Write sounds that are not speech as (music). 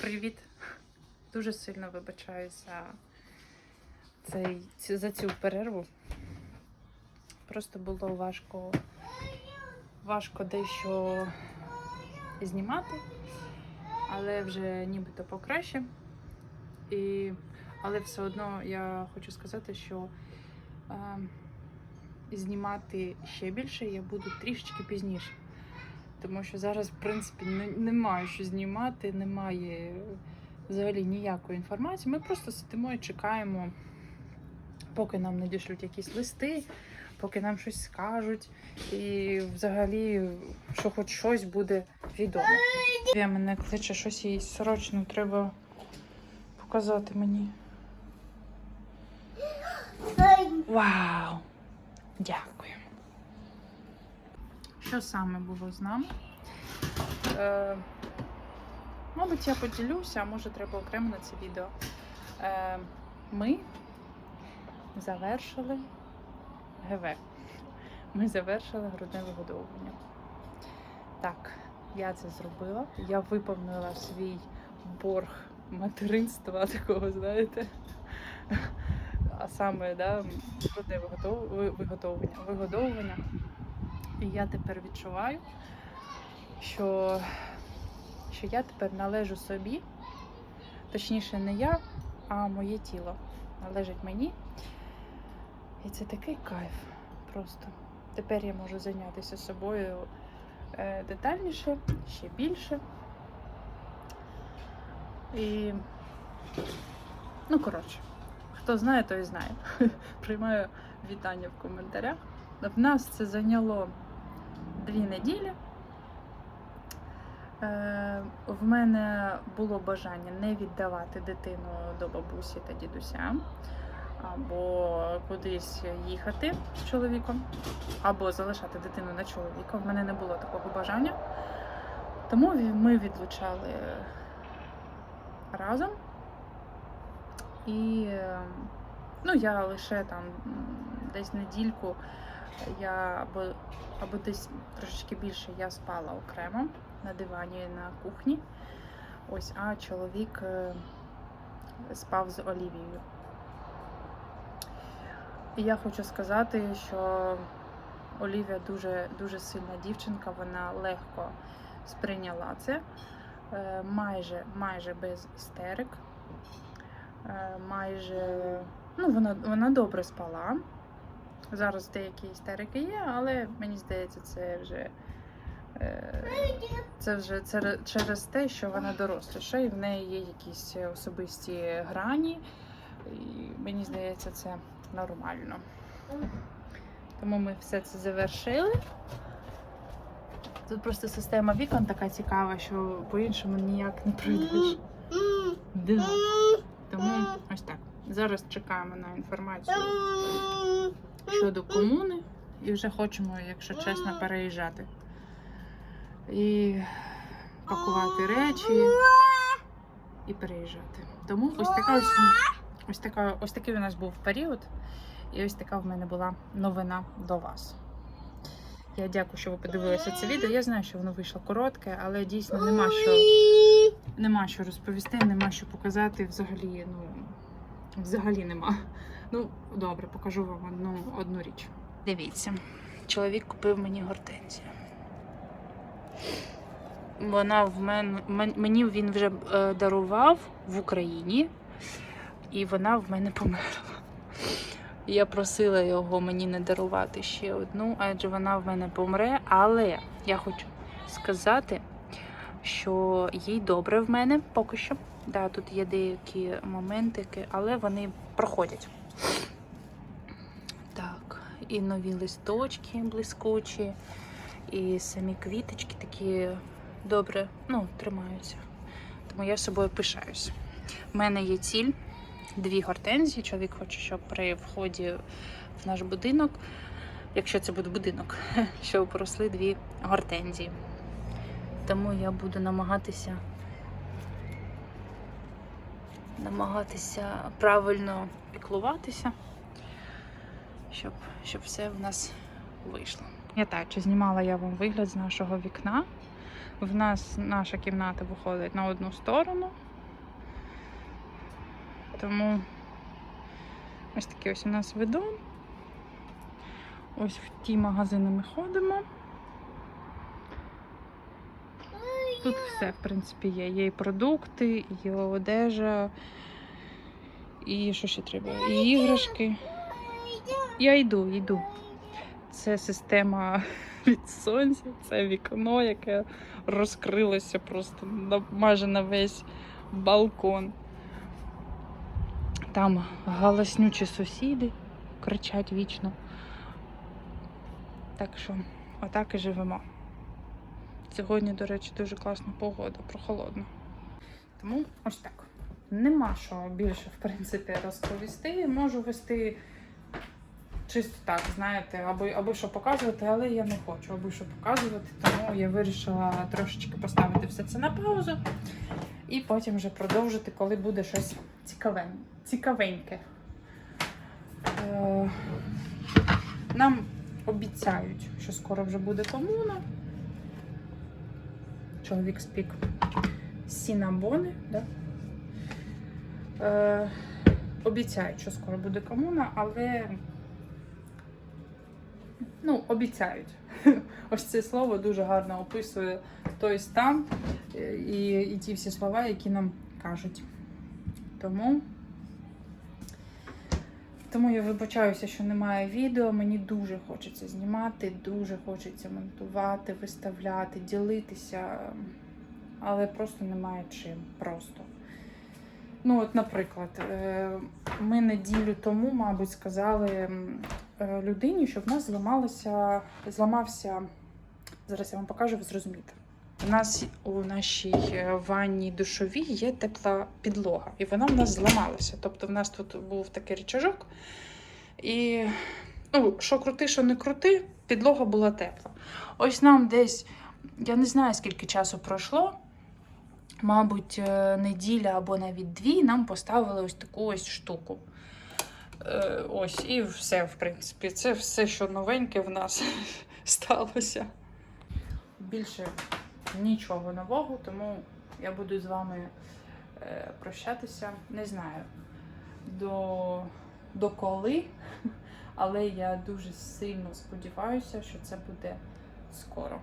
Привіт. Дуже сильно вибачаюся цей, за цю перерву. Просто було важко, важко дещо знімати, але вже нібито покраще. І, але все одно я хочу сказати, що е, знімати ще більше я буду трішечки пізніше. Тому що зараз, в принципі, не- немає що знімати, немає взагалі ніякої інформації. Ми просто сидимо і чекаємо, поки нам надішлють якісь листи, поки нам щось скажуть. І взагалі, що хоч щось буде відомо. Я мене кличе, щось їй срочно треба показати мені. Вау! Дякую. Що саме було з нами? Е, мабуть, я поділюся, а може треба окремо на це відео. Е, ми завершили ГВ. Ми завершили грудне вигодовування. Так, я це зробила. Я виповнила свій борг материнства, (laughs) такого, знаєте. А саме, да, грудне виготов- виготовлення. вигодовування. І я тепер відчуваю, що, що я тепер належу собі. Точніше, не я, а моє тіло належить мені. І це такий кайф просто. Тепер я можу зайнятися собою е, детальніше, ще більше. І, ну, коротше, хто знає, той знає. (laughs) Приймаю вітання в коментарях. В нас це зайняло дві неділі. Е, в мене було бажання не віддавати дитину до бабусі та дідуся, або кудись їхати з чоловіком, або залишати дитину на чоловіка. В мене не було такого бажання. Тому ми відлучали разом. І ну, я лише там десь недільку я або, або десь трошечки більше я спала окремо на дивані на кухні. Ось, а чоловік е, спав з Олівією. І я хочу сказати, що Олівія дуже, дуже сильна дівчинка, вона легко сприйняла це, е, майже, майже без істерик. Е, Майже ну, вона, вона добре спала. Зараз деякі істерики є, але мені здається, це вже е, це вже через те, що вона доросліша, і в неї є якісь особисті грані. І мені здається, це нормально. Тому ми все це завершили. Тут просто система вікон така цікава, що по-іншому ніяк не пройдеш. Да. Тому ось так. Зараз чекаємо на інформацію щодо комуни і вже хочемо, якщо чесно, переїжджати. І пакувати речі і переїжджати. Тому ось така ось, ось така, ось такий у нас був період, і ось така в мене була новина до вас. Я дякую, що ви подивилися це відео. Я знаю, що воно вийшло коротке, але дійсно нема що, нема що розповісти, нема що показати. Взагалі, ну взагалі нема. Ну, добре, покажу вам одну, одну річ. Дивіться, чоловік купив мені гортензію. Вона в мене мен- мені він вже е, дарував в Україні, і вона в мене померла. Я просила його мені не дарувати ще одну, адже вона в мене помре. Але я хочу сказати, що їй добре в мене поки що. Да, тут є деякі моментики, але вони проходять. І нові листочки блискучі, і самі квіточки такі добре ну, тримаються. Тому я собою пишаюсь. У мене є ціль дві гортензії. Чоловік хоче, щоб при вході в наш будинок, якщо це буде будинок, (laughs) щоб росли дві гортензії. Тому я буду намагатися намагатися правильно піклуватися, щоб, щоб все в нас вийшло. Я так, чи знімала я вам вигляд з нашого вікна. В нас наша кімната виходить на одну сторону, тому ось такий ось у нас видон. Ось в ті магазини ми ходимо. Тут все, в принципі, є. Є і продукти, і одежа, і що ще треба? І іграшки. Я йду, йду. Це система (laughs) від сонця, це вікно, яке розкрилося просто майже на весь балкон. Там галаснючі сусіди кричать вічно. Так що, отак і живемо. Сьогодні, до речі, дуже класна погода, прохолодно. Тому ось так. Нема що більше, в принципі, розповісти. Можу вести чисто так, знаєте, аби, аби що показувати, але я не хочу, аби що показувати. Тому я вирішила трошечки поставити все це на паузу і потім вже продовжити, коли буде щось цікавен, цікавеньке. Е, нам обіцяють, що скоро вже буде комуна. Чоловік спік сінабони, да? Е, обіцяють, що скоро буде комуна, але ну, обіцяють. (laughs) Ось це слово дуже гарно описує той стан е, і, і ті всі слова, які нам кажуть. Тому. Тому я вибачаюся, що немає відео. Мені дуже хочеться знімати, дуже хочеться монтувати, виставляти, ділитися, але просто немає чим. Просто. Ну, от, наприклад, е, ми неділю тому, мабуть, сказали людині, що в нас зламалося, зламався. Зараз я вам покажу, ви зрозумієте. У нас у нашій е, ванній душовій є тепла підлога, і вона в нас зламалася. Тобто, в нас тут був такий рычажок, і ну, що крути, що не крути, підлога була тепла. Ось нам десь, я не знаю, скільки часу пройшло. Мабуть, е, неділя або навіть дві нам поставили ось таку ось штуку. Е, Ось, і все, в принципі, це все, що новеньке в нас (laughs) сталося. Більше нічого нового, тому я буду з вами е, прощатися. Не знаю до, до коли, (laughs) але я дуже сильно сподіваюся, що це буде скоро.